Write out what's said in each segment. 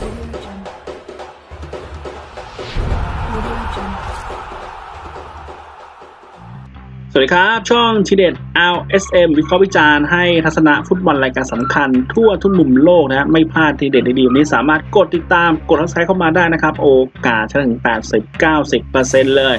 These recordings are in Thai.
สวัสดีครับ ช่องทีเด็ด LSM วิเคราะห์วิจารณ์ให้ทัศนะฟุตบอลรายการสำคัญ ทั่วทุกมุมโลกนะไม่พลาดทีเด็ดดีๆวันนี้สามารถกดติดตามกดรักใช้เข้ามาได้นะครับ โอกาสถึง 80-90%เลย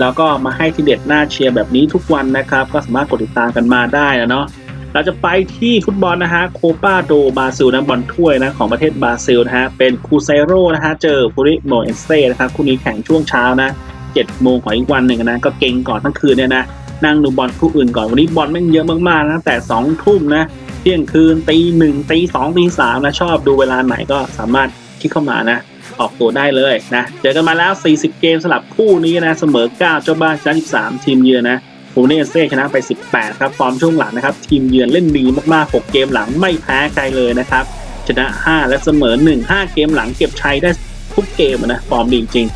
แล้วก็มาให้ทีเด็ดหน้าเชียร์แบบนี้ทุกวันนะครับ ก็สามารถกดติดตามกันมาได้นะเนาะ เราจะไปที่ฟุตบอลนะฮะโคปาโดบราซิลนะบอลถ้วยนะของประเทศบราซิลนะฮะเป็นคูเซโรนะฮะเจอฟูริโมเอสเซ่นะครับคู่นี้แข่งช่วงเช้านะ7โมงของอีกวันหนึ่งนะก็เก่งก่อนทั้งคืนเนี่ยนะนั่งดูบอลคู่อื่นก่อนวันนี้บอลแม่งเยอะมากๆนะแต่สองทุ่มนะเที่ยงคืนตีหนึ่งตีสองตีสามนะชอบดูเวลาไหนก็สามารถคลิกเข้ามานะออกตัวได้เลยนะเจอกันมาแล้ว 40 เกมสลับคู่นี้นะเสมอ 9 เจ้าบ้านชนะ13 ทีมเยือนนะ โูเนเซ่ชนะไป 18 ครับ ฟอร์มช่วงหลังนะครับ ทีมเยือนเล่นดีมากๆ 6 เกมหลังไม่แพ้ใครเลยนะครับ ชนะ 5 และเสมอ 1 5 เกมหลังเก็บชัยได้ทุกเกมนะ ฟอร์มดีจริง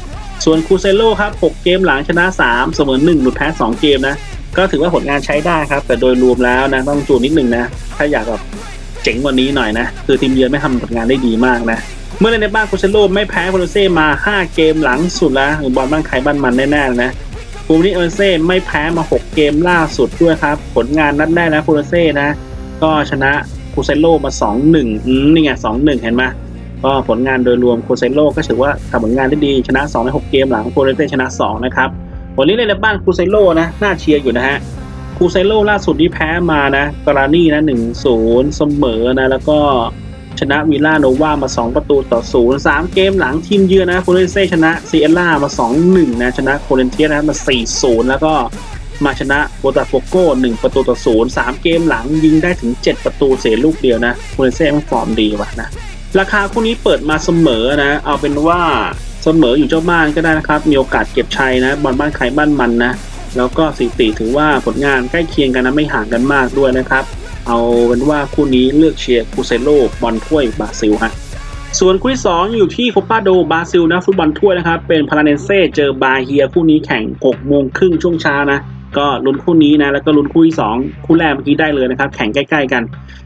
ส่วนคูเซโลครับ 6 เกมหลังชนะ 3 เสมอ 1 หลุดแพ้ 2 เกมนะ ก็ถือว่าผลงานใช้ได้ครับ แต่โดยรวมแล้วนะ ต้องจูนนิดนึงนะ ถ้าอยากแบบเจ๋งกว่านี้หน่อยนะ คือทีมเยือนไม่ทำผลงานได้ดีมากนะเมื่อเล่นในบ้านโคเชโลไม่แพ้โคโลเซ่มา 5 เกมหลังสุดแล้วบอลบ้านใครบ้านมันแน่ๆนะ ฟูมินิโคโลเซ่ไม่แพ้มา 6 เกมล่าสุดด้วยครับ ผลงานนัดแรกนะโคโลเซ่นะ ก็ชนะโคเซโลมา 2-1อืมนี่ไง 2-1 เห็นไหมก็ผลงานโดยรวมโคเซโลก็ถือว่าทำผลงานได้ดีชนะ 2 ใน 6 เกมหลังโคโลเซ่ชนะ 2 นะครับวันนี้เล่นในบ้านคูเซโลนะ น่าเชียร์อยู่นะฮะคูเซโลล่าสุดที่แพ้มานะกรานี่นะหนึ่งศูนย์เสมอนะแล้วก็ ชนะวิลล่าโนวามา 2 ประตูต่อศูนย์สามเกมหลังทีมเยือนนะโคเรนเซชนะซีเอล่ามา 2-1 นะชนะโคเรนเทียนะมา 4-0 แล้วก็มาชนะโบตาโฟโก้1ประตูต่อศูนย์สามเกมหลังยิงได้ถึง 7 ประตูเสียลูกเดียวนะโคเรนเซ่มันฟอร์มดีว่ะนะราคาคู่นี้เปิดมาเสมอนะ เอาเป็นว่าเสมออยู่เจ้าบ้านก็ได้นะครับ มีโอกาสเก็บชัยนะบอลบ้านใครบ้านมันนะ แล้วก็สิติถือว่าผลงานใกล้เคียงกันนะไม่ห่างกันมากด้วยนะครับ เอาเป็นว่าคู่นี้เลือกเชียร์คูเซโลบอลถ้วยบราซิลฮะส่วนคู่ที่2อยู่ที่โคปาโดบราซิลนะฟุตบอลถ้วยนะครับเป็นพาราเนเซ่เจอบาเฮียคู่นี้แข่ง6โมงครึ่งช่วงเช้านะก็ลุ้นคู่นี้นะแล้วก็ลุ้นคู่ที่2คู่แรกเมื่อกี้ได้เลยนะครับแข่งใกล้ ๆ กัน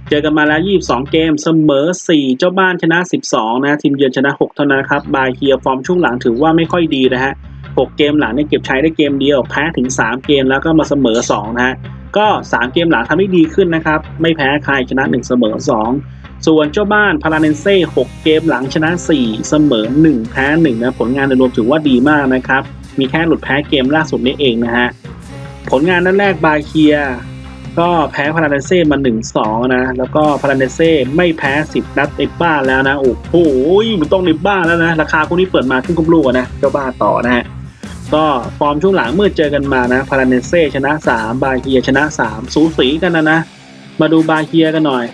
เจอกันมาแล้ว 22 เกมเสมอ 4 เจ้าบ้านชนะ 12 นะทีมเยือนชนะ 6 เท่านั้นนะครับบาเฮียฟอร์มช่วงหลังถือว่าไม่ค่อยดีนะฮะ6เกมหลังเนี่ยเก็บใช้ได้เกมเดียวแพ้ถึง 3 เกมแล้วก็มาเสมอ2นะฮะ ก็ 3 เกมหลังทำให้ดีขึ้นนะครับ ไม่แพ้ใครชนะ 1 เสมอ 2 ส่วนเจ้าบ้านพาราเนเซ่6เกมหลังชนะ 4 เสมอ 1 แพ้1นะผลงานโดยรวมถือว่าดีมากนะครับ มีแค่หลุดแพ้เกมล่าสุดนี้เองนะฮะ ผลงานนัดแรกบาเคีย ก็แพ้พาราเนเซ่มา 1-2 นะ แล้วก็พาราเนเซ่ไม่แพ้ 10 นัดในบ้านแล้วนะ โอ้โหมันต้องในบ้านแล้วนะ ราคาคู่นี้เปิดมาขึ้นกุมลูกนะ เจ้าบ้านต่อนะฮะ ก็ฟอร์มช่วงหลังเมื่อเจอกันมานะพาราเนเซชนะ 3 บาเฮียชนะ 3 สูสีกันนะนะ มาดูบาเฮียกันหน่อย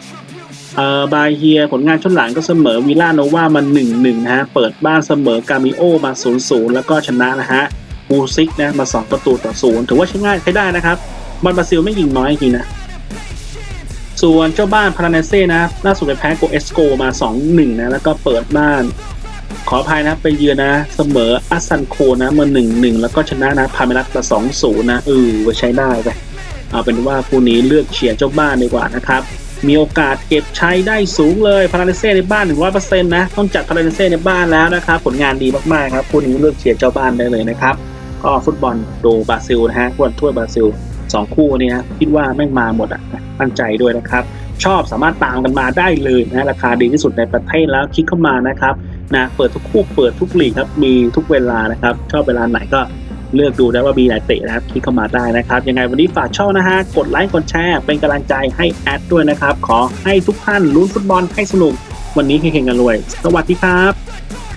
เอ่อบาเฮียผลงานช่วงหลังก็เสมอวิลล่าโนวามา1-1นะฮะ เปิดบ้านเสมอกามิโอมา0-0แล้วก็ชนะนะฮะมูซิกนะมา 2 ประตูต่อ0ถือว่าใช้ง่ายใช้ได้นะครับบอลบราซิลไม่ยิงน้อยจริงนะ ส่วนเจ้าบ้านพาราเนเซ่นะล่าสุดไปแพ้โกเอสโกมา 2-1นะแล้วก็เปิดบ้าน ขออภัยนะไปเยือนนะ เสมออัสซันโคนะมา1-1แล้วก็ชนะนะพาเมรัสมา2-0นย์นะเออใช้ได้ไปเอาเป็นว่าคู่นี้เลือกเชียร์เจ้าบ้านดีกว่านะครับ มีโอกาสเก็บใช้ได้สูงเลยพาราเนเซ่ในบ้าน100%นต์นะ ต้องจัดพาราเนเซ่ในบ้านแล้วนะครับ ผลงานดีมากๆครับคู่นี้เลือกเชียร์เจ้าบ้านได้เลยนะครับ ก็ฟุตบอลโดบราซิลนะฮะฟุตบอลถ้วยบราซิลสองคู่นี้นะคิดว่าแม่งมาหมดอะตั้งใจด้วยนะครับ ชอบสามารถตามกันมาได้เลยนะราคาดีที่สุดในประเทศแล้วคลิกเข้ามานะครับ นะเปิดทุกคู่เปิดทุกลีกครับมีทุกเวลานะครับชอบเวลาไหนก็เลือกดูได้ว่ามีไหนเตะนะครับคลิกเข้ามาได้นะครับยังไงวันนี้ฝากช่องนะฮะกดไลค์กดแชร์เป็นกำลังใจให้แอดด้วยนะครับ ขอให้ทุกท่านลุ้นฟุตบอลให้สนุก วันนี้เฮงๆกันรวย สวัสดีครับ